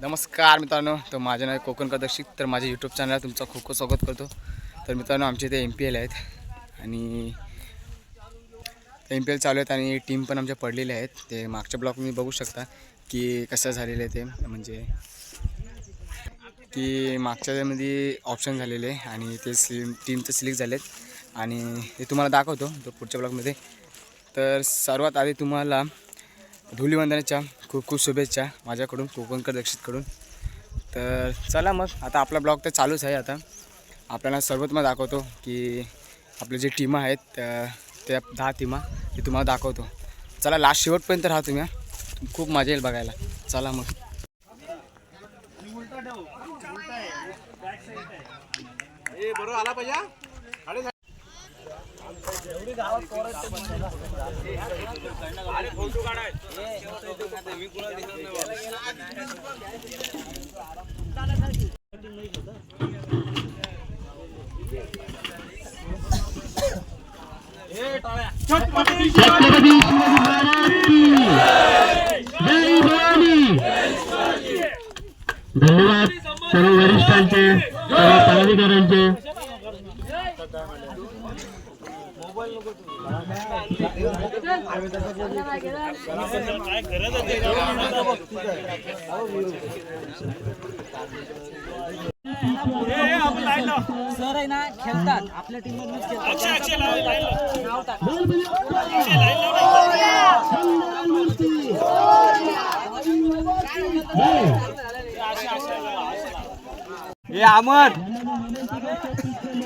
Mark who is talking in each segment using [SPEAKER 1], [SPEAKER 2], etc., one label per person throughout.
[SPEAKER 1] नमस्कार मित्रांनो तर माझे नाव कोकण कदर्शित तर माझ्या यूट्यूब चॅनलला तुमचं खूप खूप स्वागत करतो. तर मित्रांनो आमचे इथे एम पी एल आहेत आणि एम पी एल चालू आहेत आणि टीम पण आमच्या पडलेल्या आहेत. ते मागच्या ब्लॉक मी बघू शकता की कसं झालेलं आहे ते. म्हणजे की मागच्यामध्ये ऑप्शन झालेले आहे आणि ते सि टीमचं सिलेक्ट आहेत आणि ते तुम्हाला दाखवतो तो पुढच्या ब्लॉकमध्ये तर सर्वात आधी तुम्हाला धुलीवंदनाच्या खूप खूप शुभेच्छा माझ्याकडून कोकणकर दक्षितकडून तर चला मग आता आपला ब्लॉग तर चालूच आहे आता. आपल्याला सर्वच मग दाखवतो की आपले जे टीमा आहेत त्या दहा टीमा ते तुम्हाला दाखवतो. चला लास्ट शेवटपर्यंत राहा तुम्ही खूप मजा येईल बघायला. चला मग.
[SPEAKER 2] छत्रपती शिवाजी महाराज जय भवानी धन्यवाद सर्व वरिष्ठांचे सर्व पदाधिकाऱ्यांचे
[SPEAKER 3] सर आहे ना खेळतात आपल्या टीम मधूनच खेळतात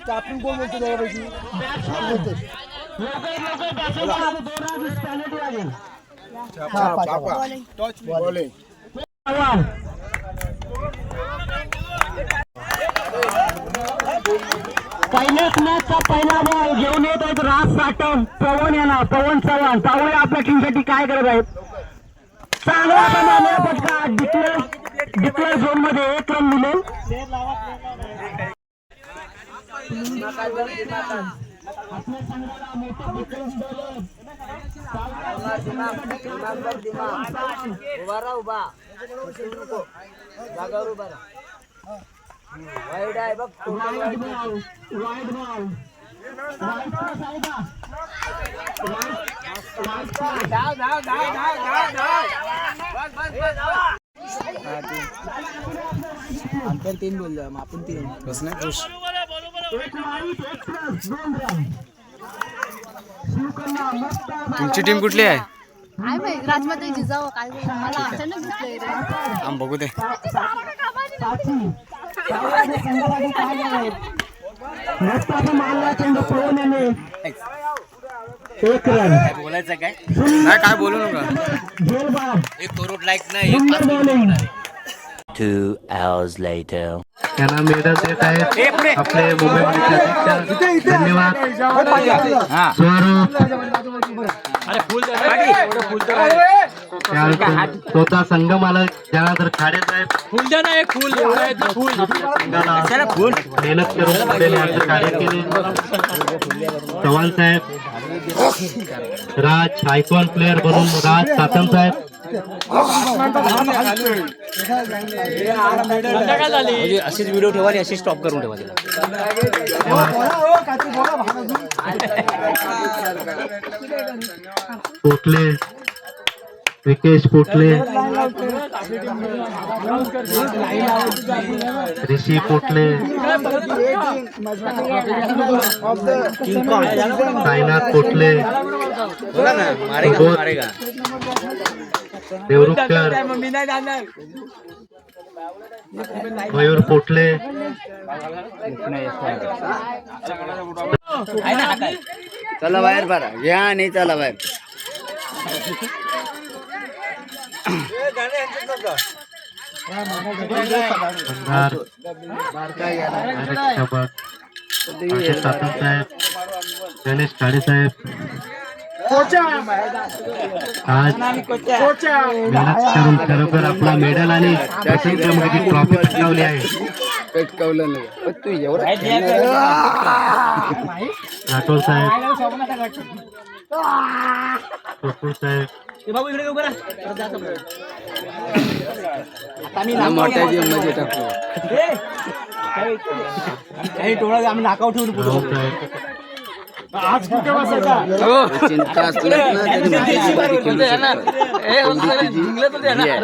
[SPEAKER 3] वेल डन शाबास
[SPEAKER 2] पहिल्याच मॅचचा पहिला बॉल घेऊन येत आहेत राज साठवून पवन यांना पवन चव्हाण. पाहूया आपल्या टीमसाठी काय करत आहेत? चांगला फटका डिक्लेअर डिक्लेअर झोनमध्ये एक रन मिळेल आपल्या संघाला मोठं विक्रम
[SPEAKER 3] उभा राहा उभा नको जागावर उभा राहा वाईट आहे बघ
[SPEAKER 2] वाईट बॉल वाईट बॉल वाईट आहे का वाईट
[SPEAKER 3] धाव धाव धाव धाव धाव धाव बस बस बस अंतर तीन बोललो आपण तीन.
[SPEAKER 1] बस नाही खुश.
[SPEAKER 2] एक वाईट एक क्रॉस दोन रन शिवकन्या मस्त
[SPEAKER 1] तुमची टीम कुठली आहे?
[SPEAKER 4] काय माहीत राजमाता जिजाऊ काय बोलू मला अचानक दिसलंय रे.
[SPEAKER 1] आम बघू दे.
[SPEAKER 2] साची त्यावेळेस संघासाठी काय करावे मस्त असं मारला चेंडू पळून येणे एक रन
[SPEAKER 5] बोलायचं काय?
[SPEAKER 1] नाही काय बोलू नका.
[SPEAKER 2] झेल बाद
[SPEAKER 5] एक करोड लाईक नाही
[SPEAKER 2] सुंदर बॉलिंग
[SPEAKER 6] Two hours later.
[SPEAKER 2] त्यांना मेडल देत आहेत. आपले अध्यक्ष धन्यवाद. स्वरूप. स्वतः संघ मालक त्यानंतर खाडे साहेब
[SPEAKER 5] फुल द्या ना एक फुल. फुल.
[SPEAKER 2] संघाला मेहनत करून पुढे कार्य केले. चव्हाण साहेब. राज आयकॉन प्लेअर बनून राज सातम साहेब.
[SPEAKER 5] म्हणजे अशीच व्हिडिओ ठेवा आणि अशी स्टॉप करून ठेवा तिला.
[SPEAKER 2] पोटले
[SPEAKER 7] विकेश पोटले ऋषी पोटले साईनाथ पोटले देवरुखकर मयूर पोटले
[SPEAKER 3] चला बाहेर बरा. घ्या आणि चला बाहेर.
[SPEAKER 7] अंधार साहेब गणेश काळे साहेब आज मेहनत करून खरोखर आपला मेडल आणि प्रथम क्रमांकाची ट्रॉफी पटकावली आहे
[SPEAKER 3] पेटकवलं नाही तू
[SPEAKER 7] राठोड साहेब कपूर साहेब
[SPEAKER 3] मोठ्या गेममध्ये टाकतो
[SPEAKER 7] राहुल साहेब
[SPEAKER 3] चिंता असलं ना तरी माझी बारी खेळू शकतो. तेवढी तुझी ही आहे.